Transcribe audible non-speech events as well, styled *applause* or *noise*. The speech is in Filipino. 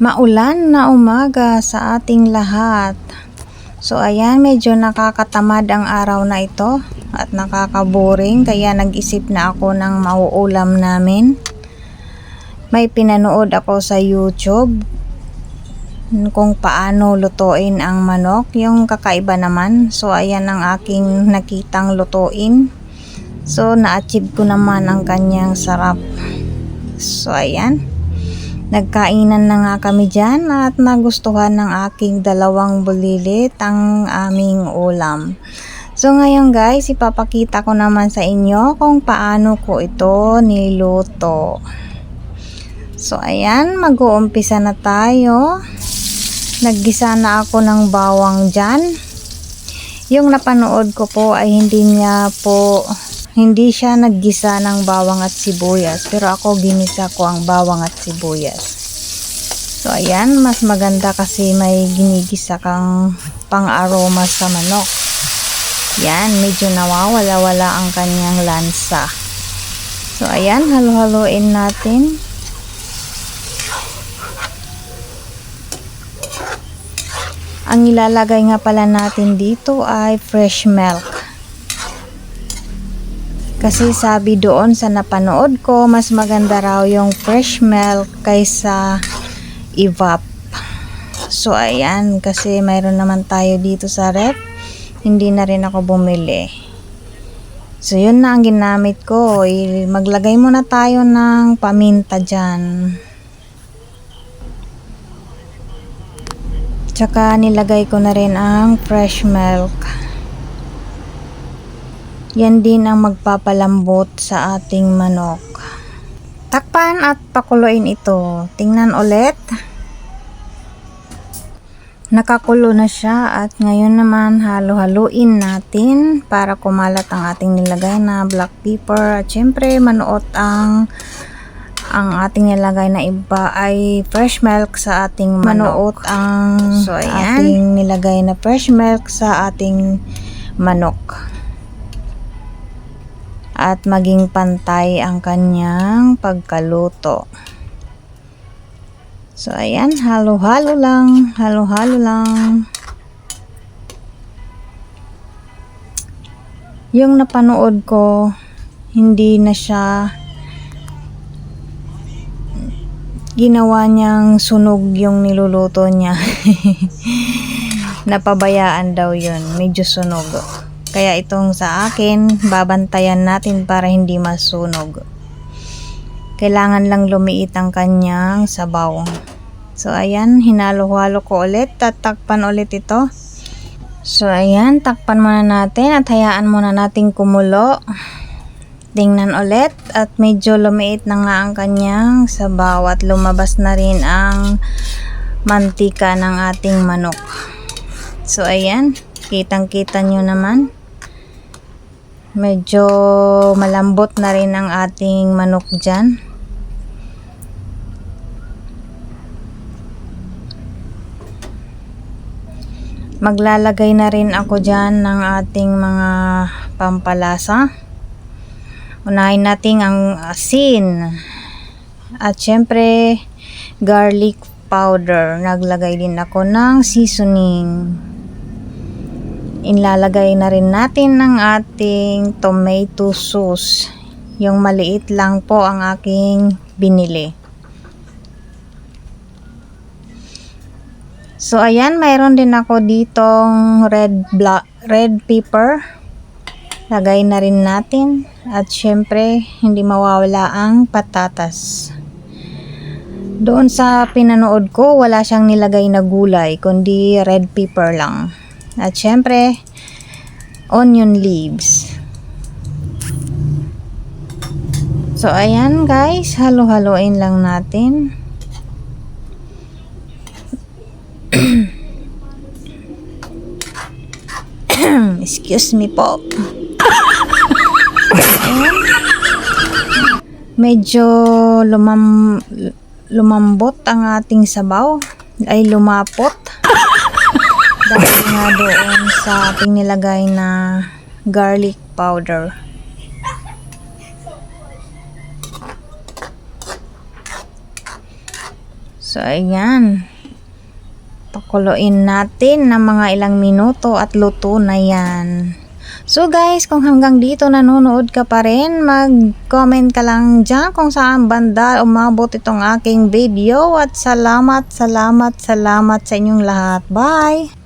Maulan na umaga sa ating lahat. So ayan, medyo nakakatamad ang araw na ito at nakakaboring kaya nag-isip na ako ng mauulam namin. May pinanood ako sa YouTube kung paano lutuin ang manok, yung kakaiba naman. So ayan ang aking nakitang lutuin. So na-achieve ko naman ang kanyang sarap. So ayan. Nagkainan na nga kami dyan at nagustuhan ng aking dalawang bulilit ang aming ulam. So ngayon guys, ipapakita ko naman sa inyo kung paano ko ito niluto. So ayan, mag-uumpisa na tayo. Naggisa na ako ng bawang dyan. Yung napanood ko po ay hindi niya po hindi siya naggisa ng bawang at sibuyas pero ako ginisa ko ang bawang at sibuyas. So ayan mas maganda kasi may ginigisa kang pang aroma sa manok. Yan medyo nawawala-wala ang kanyang lansa. So ayan halo-haloin natin. Ang ilalagay nga pala natin dito ay fresh milk kasi sabi doon sa napanood ko, mas maganda raw yung fresh milk kaysa evap. So, ayan. Kasi mayroon naman tayo dito sa rep. Hindi na rin ako bumili. So, yun na ang ginamit ko. Maglagay muna tayo ng paminta dyan. Tsaka nilagay ko na rin ang fresh milk. Yan din ang magpapalambot sa ating manok. Takpan at pakuluin ito. Tingnan ulit. Nakakulo na siya at ngayon naman halo-haluin natin para kumalat ang ating nilagay na black pepper. At syempre manuot ang ang ating nilagay na iba ay fresh milk sa ating manuot ang So, ayan. ating nilagay na fresh milk sa ating manok at maging pantay ang kanyang pagkaluto. So, ayan, halo-halo lang, halo-halo lang. Yung napanood ko, hindi na siya ginawa niyang sunog yung niluluto niya. *laughs* Napabayaan daw yun, medyo sunog. Kaya itong sa akin, babantayan natin para hindi masunog. Kailangan lang lumiit ang kanyang sabaw. So, ayan, hinalo-halo ko ulit. Tatakpan ulit ito. So, ayan, takpan muna natin at hayaan muna natin kumulo. Tingnan ulit at medyo lumiit na nga ang kanyang sabaw at lumabas na rin ang mantika ng ating manok. So, ayan, kitang-kita nyo naman medyo malambot na rin ang ating manok dyan. Maglalagay na rin ako dyan ng ating mga pampalasa. Unahin natin ang asin. At syempre, garlic powder. Naglagay din ako ng seasoning ilalagay na rin natin ng ating tomato sauce. Yung maliit lang po ang aking binili. So ayan, mayroon din ako ditong red red pepper. Lagay na rin natin at syempre hindi mawawala ang patatas. Doon sa pinanood ko, wala siyang nilagay na gulay, kundi red pepper lang. At syempre, onion leaves. So, ayan guys, halo-haloin lang natin. *clears throat* Excuse me po. Medyo lumam lumambot ang ating sabaw ay lumapot dahil nga doon sa ating nilagay na garlic powder. So, ayan. Pakuluin natin ng mga ilang minuto at luto na yan. So guys, kung hanggang dito nanonood ka pa rin, mag-comment ka lang dyan kung saan banda umabot itong aking video at salamat, salamat, salamat sa inyong lahat. Bye!